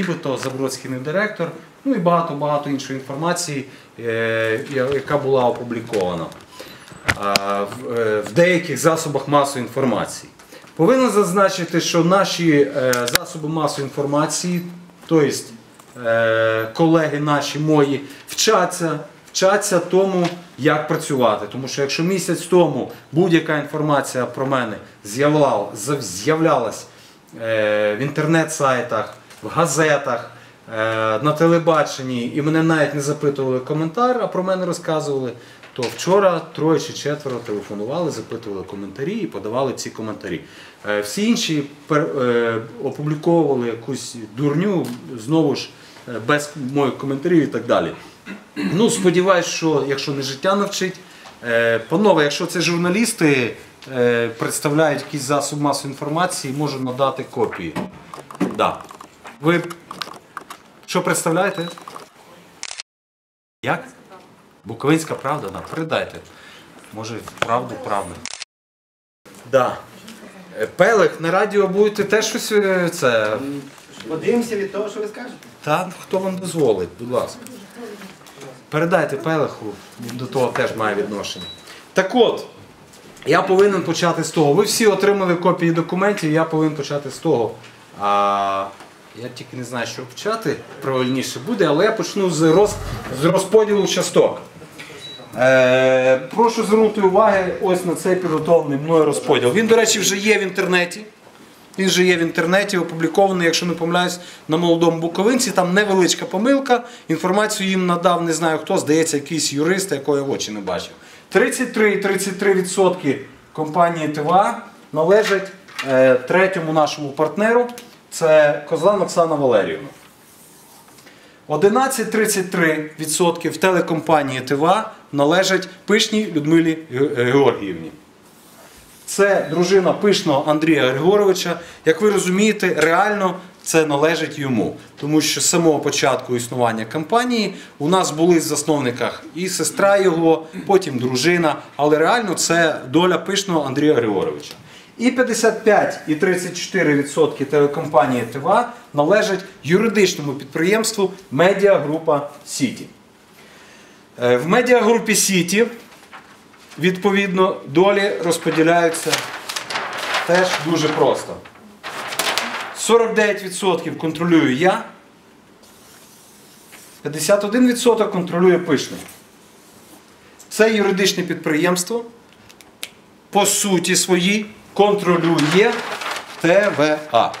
нібито Забродський не директор, ну і багато-багато іншої інформації, е, яка була опублікована в, е, деяких засобах масової інформації. Повинен зазначити, що наші е, засоби масової інформації, тобто е, колеги наші мої, вчаться, вчаться тому, як працювати. Тому що якщо місяць тому будь-яка інформація про мене з'являла- з'являлась е, в інтернет-сайтах, в газетах, е, на телебаченні, і мене навіть не запитували коментар, а про мене розказували, то вчора троє чи четверо телефонували, запитували коментарі і подавали ці коментарі. Е, Всі інші е, опубліковували якусь дурню, знову ж без моїх коментарів і так далі. Ну, сподіваюсь, що якщо не життя навчить, панове, якщо це журналісти представляють якийсь засоб масової інформації, можу надати копії. Да. Ви що представляєте? Як? Буковинська правда, да. Передайте. Може, правду, правду. Да. Е, Пелих, на радіо будете теж щось е, це. Подивимося від того, що ви скажете. Та хто вам дозволить, будь ласка. Передайте Пелеху, він до того теж має відношення. Так от, я повинен почати з того. Ви всі отримали копії документів, я повинен почати з того. А, я тільки не знаю, що почати, правильніше буде, але я почну з, роз, з розподілу часток. Е, прошу звернути увагу ось на цей підготовлений мною розподіл. Він, до речі, вже є в інтернеті. Він же є в інтернеті, опублікований, якщо не помиляюсь, на молодому Буковинці. Там невеличка помилка. Інформацію їм надав, не знаю хто, здається, якийсь юрист, якого я в очі не бачив. 33,33% компанії ТВА належать е, третьому нашому партнеру. Це Козлан Оксана Валеріївна. 11,33% в телекомпанії ТВА належать Пишній Людмилі Георгіївні. Це дружина пишного Андрія Григоровича. Як ви розумієте, реально це належить йому. Тому що з самого початку існування компанії у нас були в засновниках і сестра його, потім дружина, але реально це доля пишного Андрія Григоровича. І 55 і 34% телекомпанії ТВА належать юридичному підприємству Медіагрупа Сіті. Е, В медіагрупі Сіті відповідно долі розподіляються теж дуже просто. 49% контролюю я, 51% контролює пишний. Це юридичне підприємство по суті своїй контролює ТВА.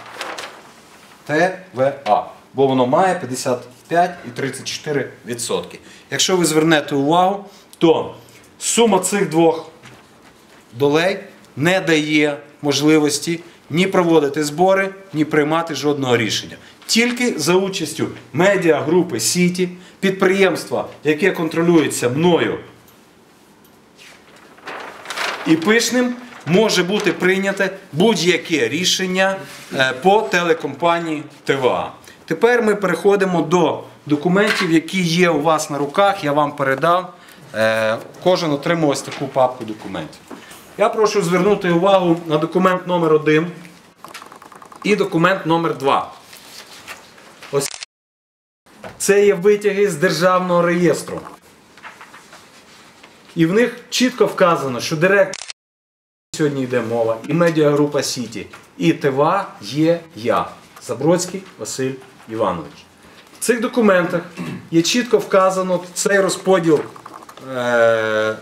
ТВА. Бо воно має 55 і 34%. Якщо ви звернете увагу, то сума цих двох долей не дає можливості ні проводити збори, ні приймати жодного рішення. Тільки за участю медіагрупи Сіті, підприємства, яке контролюється мною і пишним, може бути прийняте будь-яке рішення е, по телекомпанії ТВА. Тепер ми переходимо до документів, які є у вас на руках. Я вам передав. Е, Кожен отримав ось таку папку документів. Я прошу звернути увагу на документ номер 1 і документ номер 2. Ось це є витяги з державного реєстру. І в них чітко вказано, що директор сьогодні йде мова, і медіагрупа Сіті, і ТВА є я, Забродський Василь Іванович. В цих документах є чітко вказано цей розподіл е,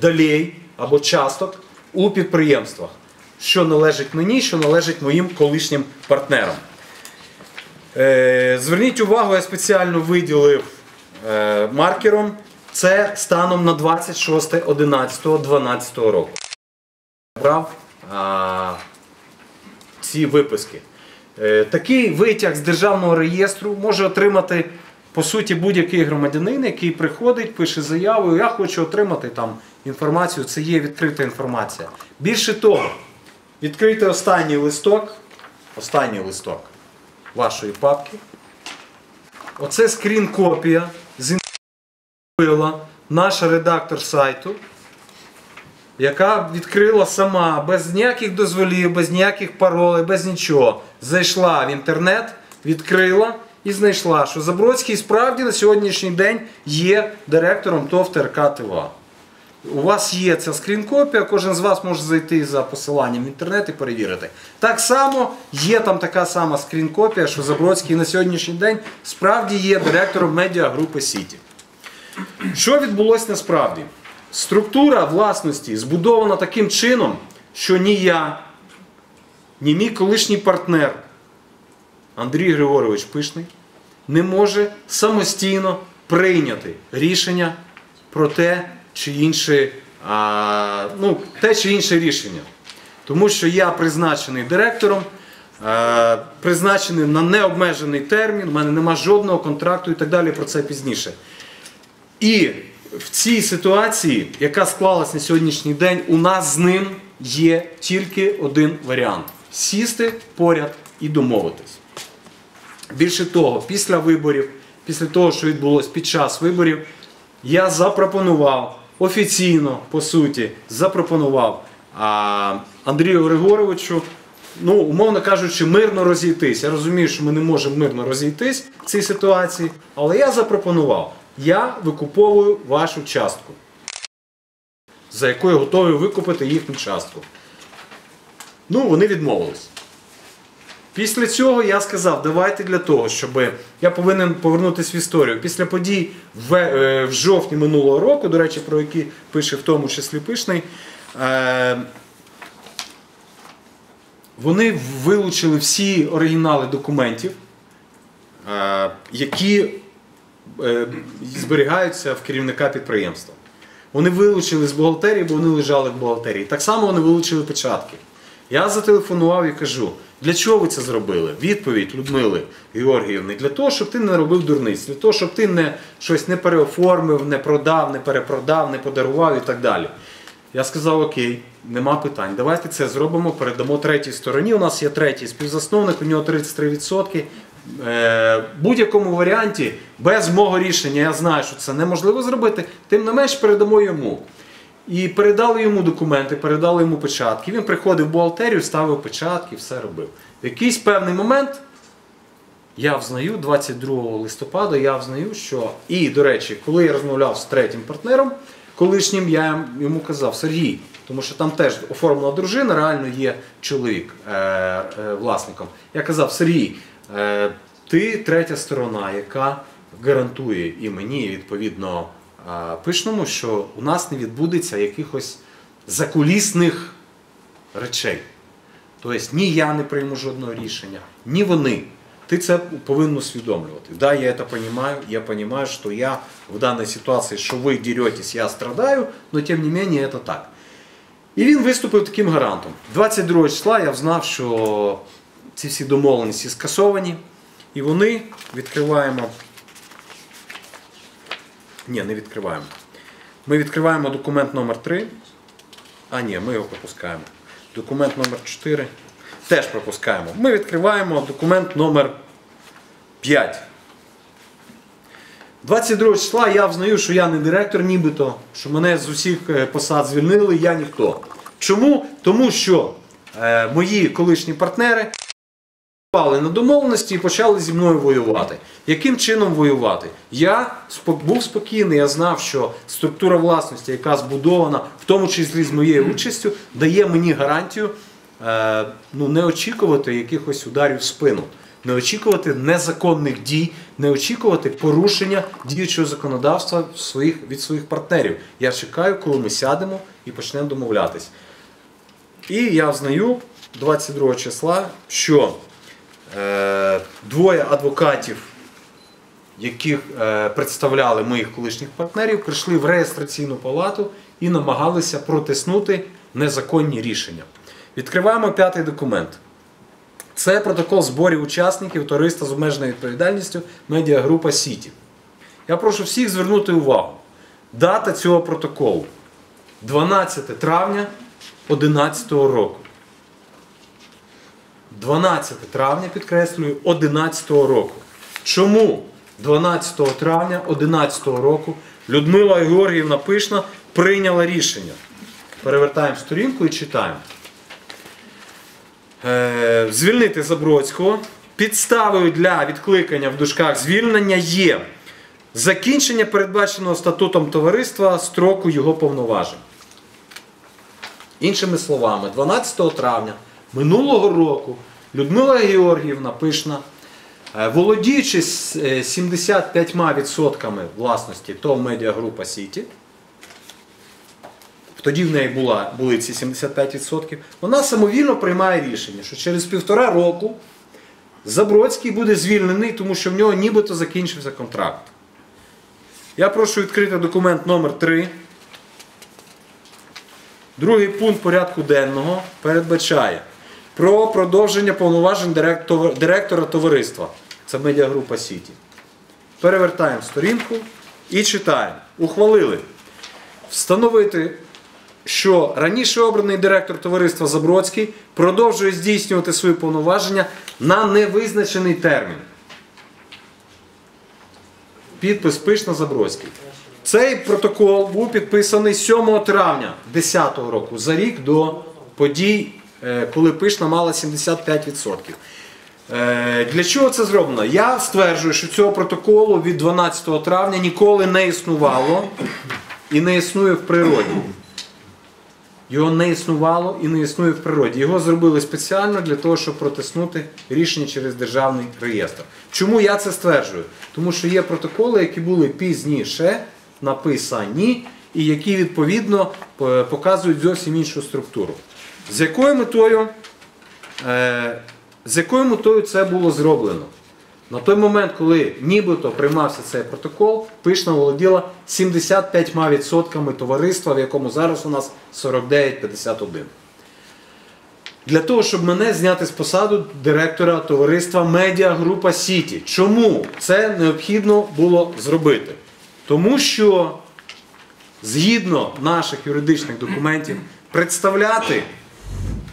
долей або часток у підприємствах, що належить мені, що належить моїм колишнім партнерам. Е, зверніть увагу, я спеціально виділив е, маркером. Це станом на 26.11.12 року. Брав а, ці виписки. Е, такий витяг з державного реєстру може отримати по суті будь-який громадянин, який приходить, пише заяву. Я хочу отримати там інформацію. Це є відкрита інформація. Більше того, відкрийте останній листок, останній листок вашої папки. Оце скрін-копія з зробила наша редактор сайту, яка відкрила сама без ніяких дозволів, без ніяких паролей, без нічого. Зайшла в інтернет, відкрила і знайшла, що Забродський справді на сьогоднішній день є директором ТОВ ТРК ТВА. У вас є ця скрін-копія, кожен з вас може зайти за посиланням в інтернет і перевірити. Так само є там така сама скрін-копія, що Забродський на сьогоднішній день справді є директором медіагрупи Сіті. Що відбулося насправді? Структура власності збудована таким чином, що ні я, ні мій колишній партнер Андрій Григорович Пишний не може самостійно прийняти рішення про те чи інше, а, ну, те чи інше рішення. Тому що я призначений директором, е, призначений на необмежений термін, в мене нема жодного контракту і так далі, про це пізніше. І в цій ситуації, яка склалась на сьогоднішній день, у нас з ним є тільки один варіант: сісти поряд і домовитись. Більше того, після виборів, після того, що відбулося під час виборів, я запропонував офіційно, по суті, запропонував а, Андрію Григоровичу, ну, умовно кажучи, мирно розійтись. Я розумію, що ми не можемо мирно розійтись в цій ситуації, але я запропонував, я викуповую вашу частку, за яку я готовий викупити їхню частку. Ну, вони відмовились. Після цього я сказав, давайте для того, щоб я повинен повернутися в історію. Після подій в, е, в жовтні минулого року, до речі, про які пише в тому числі Пишний, е, вони вилучили всі оригінали документів, е, які зберігаються в керівника підприємства. Вони вилучили з бухгалтерії, бо вони лежали в бухгалтерії. Так само вони вилучили печатки. Я зателефонував і кажу, для чого ви це зробили? Відповідь Людмили Георгіївни, для того, щоб ти не робив дурниць, для того, щоб ти не, щось не переоформив, не продав, не перепродав, не подарував і так далі. Я сказав, окей, нема питань. Давайте це зробимо, передамо третій стороні. У нас є третій співзасновник, у нього 33%. Е, будь-якому варіанті, без мого рішення, я знаю, що це неможливо зробити, тим не менш передамо йому. І передали йому документи, передали йому печатки. Він приходив в бухгалтерію, ставив печатки, все робив. В якийсь певний момент я взнаю, 22 листопада, я взнаю, що. І, до речі, коли я розмовляв з третім партнером, колишнім, я йому казав, Сергій, тому що там теж оформлена дружина, реально є чоловік е, е, власником. Я казав, Сергій, ти третя сторона, яка гарантує і мені, і відповідно е, пишному, що у нас не відбудеться якихось закулісних речей. Тобто ні я не прийму жодного рішення, ні вони. Ти це повинен усвідомлювати. Да, я это понимаю, я понимаю, что я в данной ситуации, що ви деретесь, я страдаю, но тем не менее это так. І він виступив таким гарантом. 22 числа я взнав, що ці всі домовленості скасовані, і вони відкриваємо. Ні, не відкриваємо. Ми відкриваємо документ номер 3. А, ні, ми його пропускаємо. Документ номер 4 теж пропускаємо. Ми відкриваємо документ номер 5. 22 числа я взнаю, що я не директор, нібито, що мене з усіх е, посад звільнили, я ніхто. Чому? Тому що е, мої колишні партнери Пали на домовленості і почали зі мною воювати. Яким чином воювати? Я був спокійний, я знав, що структура власності, яка збудована, в тому числі з моєю участю, дає мені гарантію е, ну, не очікувати якихось ударів в спину, не очікувати незаконних дій, не очікувати порушення діючого законодавства своїх, від своїх партнерів. Я чекаю, коли ми сядемо і почнемо домовлятись. І я взнаю 22 числа, що двоє адвокатів, яких е, представляли моїх колишніх партнерів, прийшли в реєстраційну палату і намагалися протиснути незаконні рішення. Відкриваємо п'ятий документ. Це протокол зборів учасників товариства з обмеженою відповідальністю медіагрупа Сіті. Я прошу всіх звернути увагу. Дата цього протоколу 12 травня 2011 року. 12 травня, підкреслюю, 11 року. Чому 12 травня 11 року Людмила Георгіївна Пишна прийняла рішення? Перевертаємо сторінку і читаємо. Е, звільнити Забродського підставою для відкликання в дужках звільнення є закінчення передбаченого статутом товариства строку його повноважень. Іншими словами, 12 травня минулого року Людмила Георгіївна Пишна, е, володіючи е, 75% власності ТОВ Медіагрупа Сіті, тоді в неї була, були ці 75%, вона самовільно приймає рішення, що через півтора року Забродський буде звільнений, тому що в нього нібито закінчився контракт. Я прошу відкрити документ номер 3 Другий пункт порядку денного передбачає про продовження повноважень директор- директора товариства. Це медіагрупа Сіті. Перевертаємо сторінку і читаємо. Ухвалили встановити, що раніше обраний директор товариства Забродський продовжує здійснювати свої повноваження на невизначений термін. Підпис Пишна Забродський. Цей протокол був підписаний 7 травня 2010 року, за рік до подій, коли Пишна мала 75%. Е, Для чого це зроблено? Я стверджую, що цього протоколу від 12 травня ніколи не існувало і не існує в природі. Його не існувало і не існує в природі. Його зробили спеціально для того, щоб протиснути рішення через державний реєстр. Чому я це стверджую? Тому що є протоколи, які були пізніше написані, і які відповідно е, показують зовсім іншу структуру. З якою метою, е, з якою метою це було зроблено? На той момент, коли нібито приймався цей протокол, Пишна володіла 75% товариства, в якому зараз у нас 49,51. Для того, щоб мене зняти з посаду директора товариства Медіагрупа Сіті. Чому це необхідно було зробити? Тому що згідно наших юридичних документів представляти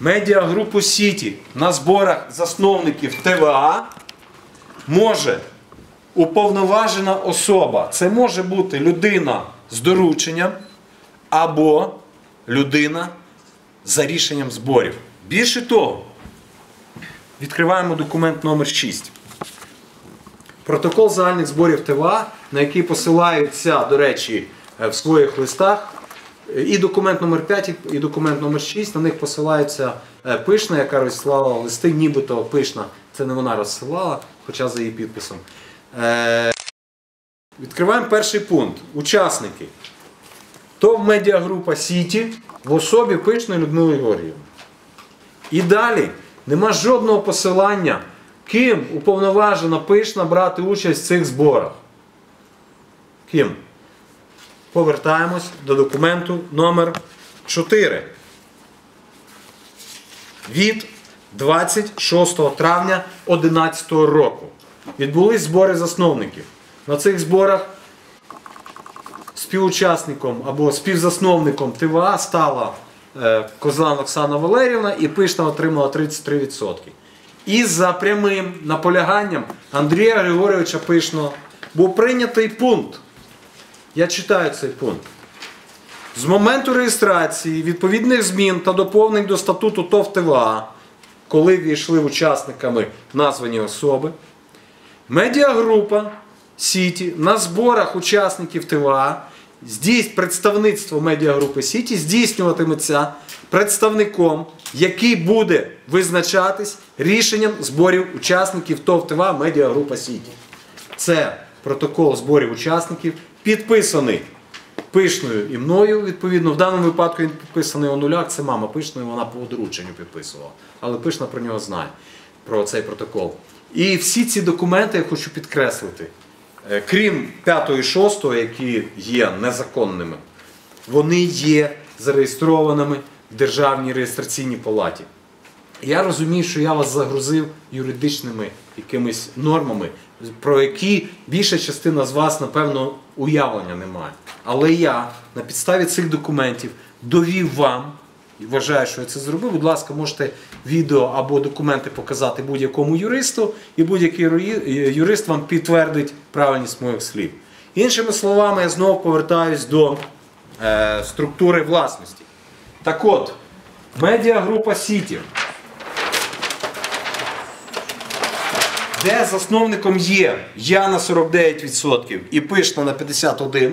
медіагрупу Сіті на зборах засновників ТВА може уповноважена особа. Це може бути людина з дорученням або людина за рішенням зборів. Більше того, відкриваємо документ номер 6. Протокол загальних зборів ТВА, на який посилаються, до речі, е, в своїх листах. І документ номер 5, і- документ номер 6, на них посилається е, Пишна, яка розсилала листи, нібито Пишна. Це не вона розсилала, хоча за її підписом. Е, Відкриваємо перший пункт. Учасники. ТОВ медіагрупа Сіті в особі Пишної Людмили Георгіївни. І далі нема жодного посилання, ким уповноважена Пишна брати участь в цих зборах. Ким? Повертаємось до документу номер 4 від 26 травня 2011 року. Відбулись збори засновників. На цих зборах співучасником або співзасновником ТВА стала е, Козлан Оксана Валерівна і Пишна отримала 33%. І за прямим наполяганням Андрія Григоровича Пишного був прийнятий пункт. Я читаю цей пункт. З моменту реєстрації відповідних змін та доповнень до статуту ТОВ ТВА, коли війшли учасниками названі особи, медіагрупа Сіті на зборах учасників ТВА представництво медіагрупи Сіті здійснюватиметься представником, який буде визначатись рішенням зборів учасників ТОВ ТВА медіагрупа Сіті. Це протокол зборів учасників, підписаний Пишною і мною. Відповідно, в даному випадку він підписаний Онуляк, це мама Пишної, вона по одрученню підписувала. Але Пишна про нього знає, про цей протокол. І всі ці документи я хочу підкреслити. Е, Крім 5 і 6, які є незаконними, вони є зареєстрованими в Державній реєстраційній палаті. Я розумію, що я вас загрузив юридичними якимись нормами, про які більша частина з вас, напевно, уявлення не має. Але я на підставі цих документів довів вам, і вважаю, що я це зробив. Будь ласка, можете відео або документи показати будь-якому юристу, і будь-який юрист вам підтвердить правильність моїх слів. Іншими словами, я знову повертаюсь до е, структури власності. Так от, медіагрупа Сіті де засновником є я на 49% і пишна на 51%.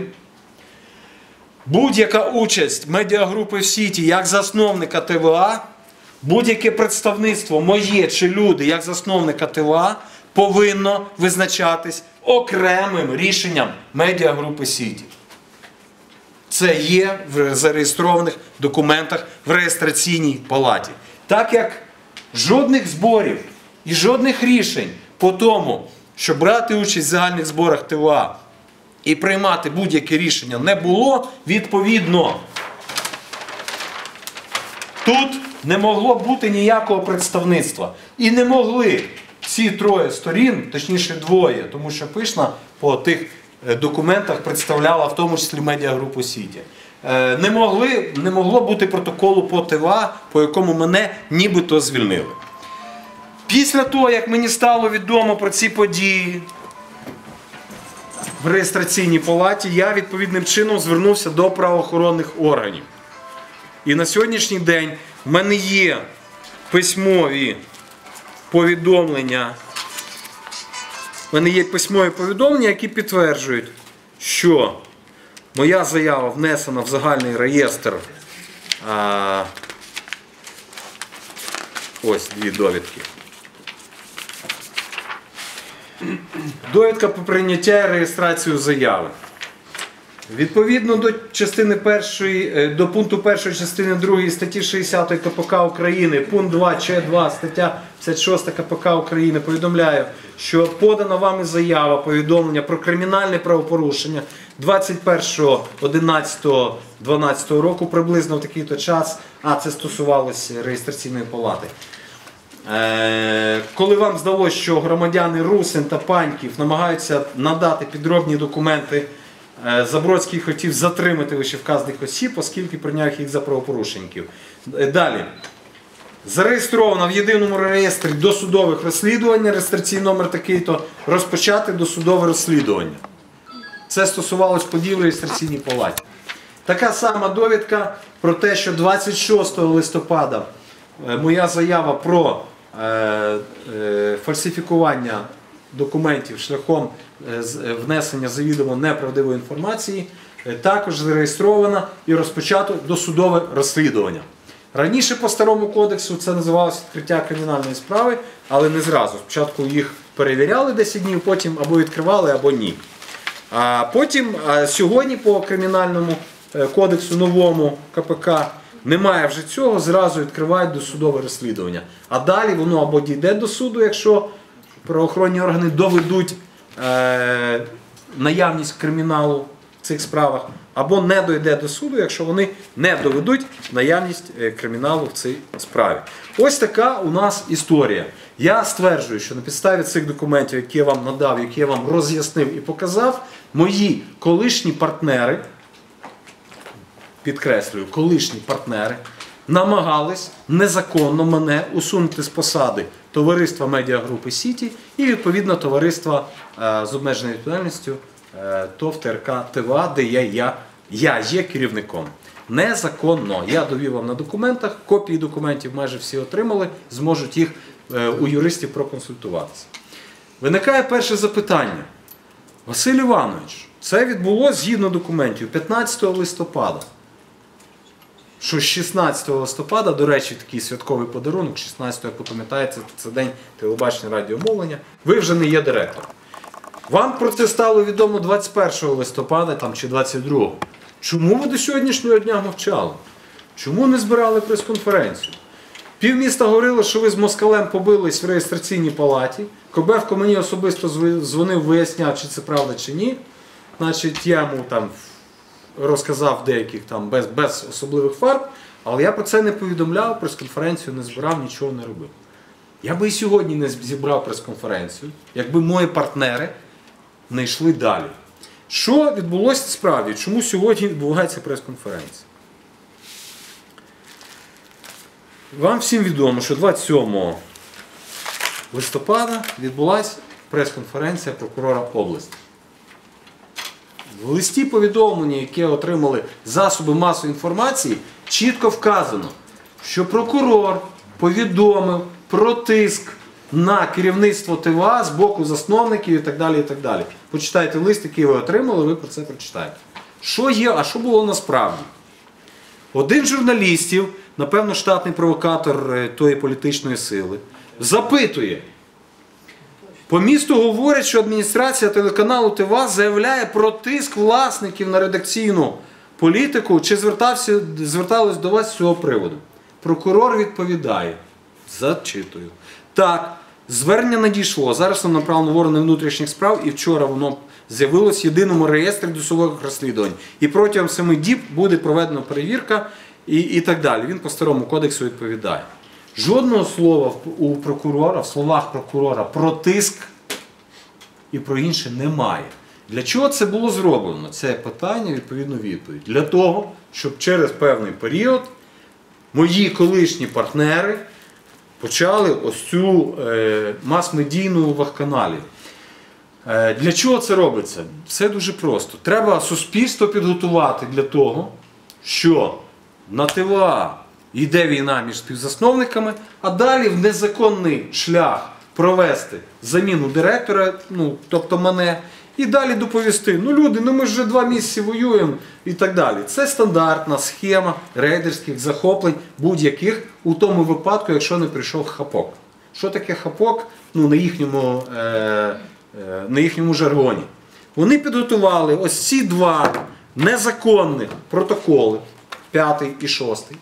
Будь-яка участь медіагрупи в Сіті як засновника ТВА, будь-яке представництво моє чи люди як засновника ТВА повинно визначатись окремим рішенням медіагрупи Сіті. Це є в зареєстрованих документах в реєстраційній палаті. Так як жодних зборів і жодних рішень по тому, щоб брати участь в загальних зборах ТВА і приймати будь-яке рішення не було, відповідно, тут не могло бути ніякого представництва. І не могли ці троє сторін, точніше двоє, тому що пишна по тих е, документах представляла в тому числі медіагрупу Сіті. Е, Не, могли, не могло бути протоколу по ТВА, по якому мене нібито звільнили. Після того, як мені стало відомо про ці події, в реєстраційній палаті, я відповідним чином звернувся до правоохоронних органів. І на сьогоднішній день в мене є письмові повідомлення. В мене є письмові повідомлення, які підтверджують, що моя заява внесена в загальний реєстр. А, ось дві довідки. Довідка про прийняття і реєстрацію заяви. Відповідно до частини першої, е, до пункту першої частини 2 статті 60 КПК України, пункт 2 Ч2 стаття 56 КПК України повідомляю, що подана вами заява повідомлення про кримінальне правопорушення 21.11.12 року, приблизно в такий то час, а це стосувалося реєстраційної палати. Е, Коли вам здалося, що громадяни Русин та Паньків намагаються надати підробні документи, е, Забродський хотів затримати вищевказаних осіб, оскільки прийняв їх за правопорушників. Е, Далі. Зареєстровано в єдиному реєстрі досудових розслідувань, реєстраційний номер такий-то, розпочати досудове розслідування. Це стосувалось подій в реєстраційній палаті. Така сама довідка про те, що 26 листопада моя заява про фальсифікування документів шляхом е, е, внесення завідомо неправдивої інформації е, також зареєстрована і розпочато досудове розслідування. Раніше по старому кодексу це називалося відкриття кримінальної справи, але не зразу. Спочатку їх перевіряли 10 днів, потім або відкривали, або ні. А потім сьогодні по кримінальному е, кодексу новому КПК немає вже цього, зразу відкривають досудове розслідування. А далі воно або дійде до суду, якщо правоохоронні органи доведуть е, наявність криміналу в цих справах, або не дойде до суду, якщо вони не доведуть наявність е, криміналу в цій справі. Ось така у нас історія. Я стверджую, що на підставі цих документів, які я вам надав, які я вам роз'яснив і показав, мої колишні партнери, підкреслюю, колишні партнери, намагались незаконно мене усунути з посади товариства медіагрупи Сіті і відповідно товариства е, з обмеженою відповідальністю е, ТОВ ТРК ТВА, де я, я, я є керівником. Незаконно. Я довів вам на документах, копії документів майже всі отримали, зможуть їх е, у юристів проконсультуватися. Виникає перше запитання. Василь Іванович, це відбулося згідно документів 15 листопада. Що 16 листопада, до речі, такий святковий подарунок, 16 як ви пам'ятаєте, це день телебачення радіомовлення, ви вже не є директором. Вам про це стало відомо 21 листопада там, чи 22. Чому ви до сьогоднішнього дня мовчали? Чому не збирали прес-конференцію? Півміста говорило, що ви з москалем побились в реєстраційній палаті. Кобевко мені особисто дзвонив, виясняв, чи це правда, чи ні. Значить, я йому там розказав деяких там без, без особливих фарб, але я про це не повідомляв, прес-конференцію не збирав, нічого не робив. Я би і сьогодні не зібрав прес-конференцію, якби мої партнери не йшли далі. Що відбулося справді? Чому сьогодні відбувається прес-конференція? Вам всім відомо, що 27 листопада відбулася прес-конференція прокурора області. В листі повідомлення, яке отримали засоби масової інформації, чітко вказано, що прокурор повідомив про тиск на керівництво ТВА з боку засновників і так далі. і так далі. Почитайте лист, який ви отримали, ви про це прочитаєте. Що є, а що було насправді? Один з журналістів, напевно, штатний провокатор е, тої політичної сили, запитує. По місту говорять, що адміністрація телеканалу ТВА заявляє про тиск власників на редакційну політику, чи звертався, звертались до вас з цього приводу. Прокурор відповідає. Зачитую. Так, звернення надійшло. Зараз воно направлено в органи внутрішніх справ, і вчора воно з'явилось в єдиному реєстрі досудових розслідувань. І протягом семи діб буде проведена перевірка і, і так далі. Він по старому кодексу відповідає. Жодного слова у прокурора, в словах прокурора про тиск і про інше немає. Для чого це було зроблено? Це питання, відповідно, відповідь. Для того, щоб через певний період мої колишні партнери почали ось цю е, мас-медійну вахканалію. Е, для чого це робиться? Все дуже просто. Треба суспільство підготувати для того, що на ТВА йде війна між співзасновниками, а далі в незаконний шлях провести заміну директора, ну, тобто мене, і далі доповісти: ну люди, ну ми вже два місяці воюємо і так далі. Це стандартна схема рейдерських захоплень будь-яких у тому випадку, якщо не прийшов хапок. Що таке хапок? Ну, на їхньому, е, е, на їхньому жаргоні. Вони підготували ось ці два незаконних протоколи, п'ятий і шостий,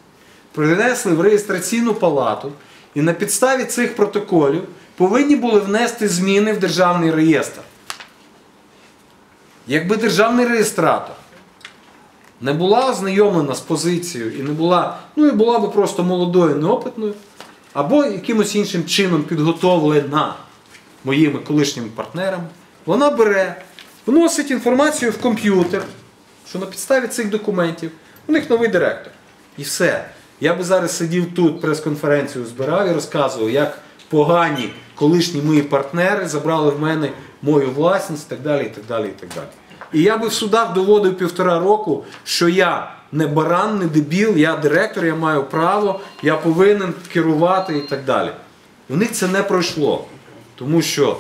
принесли в реєстраційну палату і на підставі цих протоколів повинні були внести зміни в державний реєстр. Якби державний реєстратор не була ознайомлена з позицією і не була, ну і була би просто молодою, неопитною, або якимось іншим чином підготовлена моїми колишніми партнерами, вона бере, вносить інформацію в комп'ютер, що на підставі цих документів у них новий директор. І все. Я би зараз сидів тут, прес-конференцію збирав і розказував, як погані колишні мої партнери забрали в мене мою власність і так далі. І так далі, і так далі. І я би в судах доводив півтора року, що я не баран, не дебіл, я директор, я маю право, я повинен керувати і так далі. У них це не пройшло. Тому що,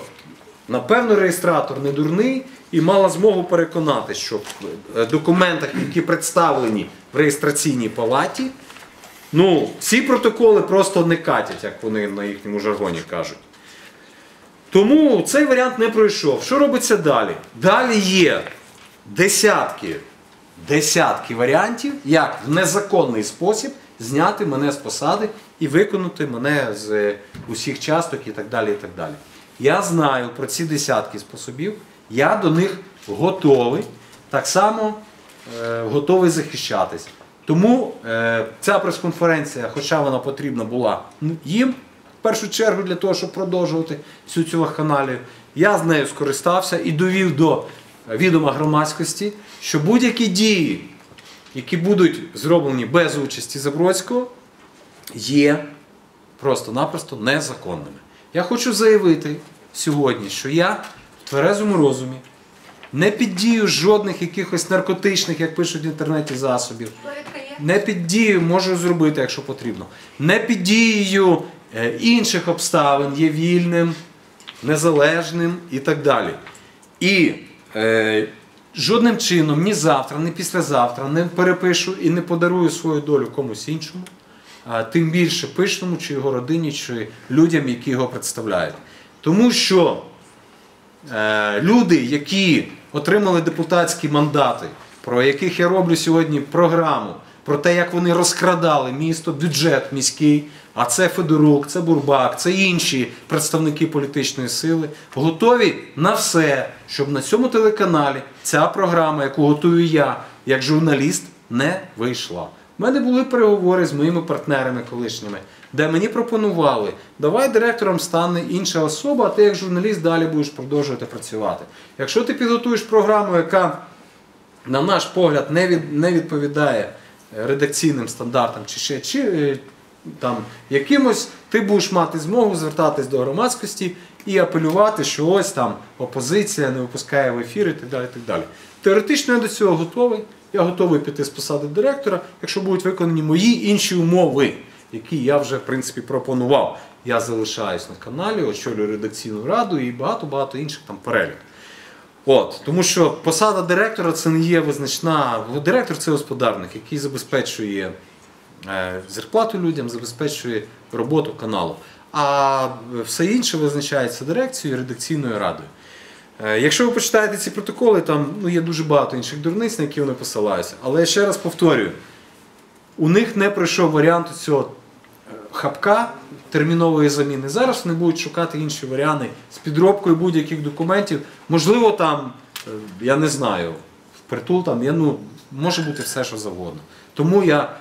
напевно, реєстратор не дурний і мала змогу переконати, що в документах, які представлені в реєстраційній палаті, ну, ці протоколи просто не катять, як вони на їхньому жаргоні кажуть. Тому цей варіант не пройшов. Що робиться далі? Далі є десятки, десятки варіантів, як в незаконний спосіб зняти мене з посади і виконати мене з е, усіх часток і так далі. і так далі. Я знаю про ці десятки способів, я до них готовий, так само е, готовий захищатись. Тому е, ця прес-конференція, хоча вона потрібна була їм, в першу чергу для того, щоб продовжувати всю цю вакханалію, я з нею скористався і довів до відома громадськості, що будь-які дії, які будуть зроблені без участі Забродського, є просто-напросто незаконними. Я хочу заявити сьогодні, що я в тверезому розумі не під дією жодних якихось наркотичних, як пишуть в інтернеті, засобів. Не під дією можу зробити, якщо потрібно. Не під дією е, інших обставин є вільним, незалежним і так далі. І е, жодним чином ні завтра, ні післязавтра не перепишу і не подарую свою долю комусь іншому, а тим більше пишному, чи його родині, чи людям, які його представляють. Тому що е, люди, які отримали депутатські мандати, про яких я роблю сьогодні програму, про те, як вони розкрадали місто, бюджет міський, а це Федорук, це Бурбак, це інші представники політичної сили, готові на все, щоб на цьому телеканалі ця програма, яку готую я як журналіст, не вийшла. У мене були переговори з моїми партнерами колишніми, де мені пропонували, давай директором стане інша особа, а ти як журналіст далі будеш продовжувати працювати. Якщо ти підготуєш програму, яка, на наш погляд, не, від, не відповідає редакційним стандартам чи ще чи, е, там, якимось, ти будеш мати змогу звертатись до громадськості і апелювати, що ось там опозиція не випускає в ефір і так далі. так далі. Теоретично я до цього готовий. Я готовий піти з посади директора, якщо будуть виконані мої інші умови. який я вже в принципі пропонував. Я залишаюсь на каналі, очолюю редакційну раду і багато-багато інших там перелік. От, тому що посада директора це не є визначна. Директор це господарник, який забезпечує е, зарплату людям, забезпечує роботу каналу. А все інше визначається дирекцією і редакційною радою. Е, Якщо ви почитаєте ці протоколи, там ну, є дуже багато інших дурниць, на які вони посилаються. Але я ще раз повторюю: у них не пройшов варіант цього хапка термінової заміни. Зараз вони будуть шукати інші варіанти з підробкою будь-яких документів. Можливо, там, е, я не знаю, впритул там, я, ну, може бути все, що завгодно. Тому я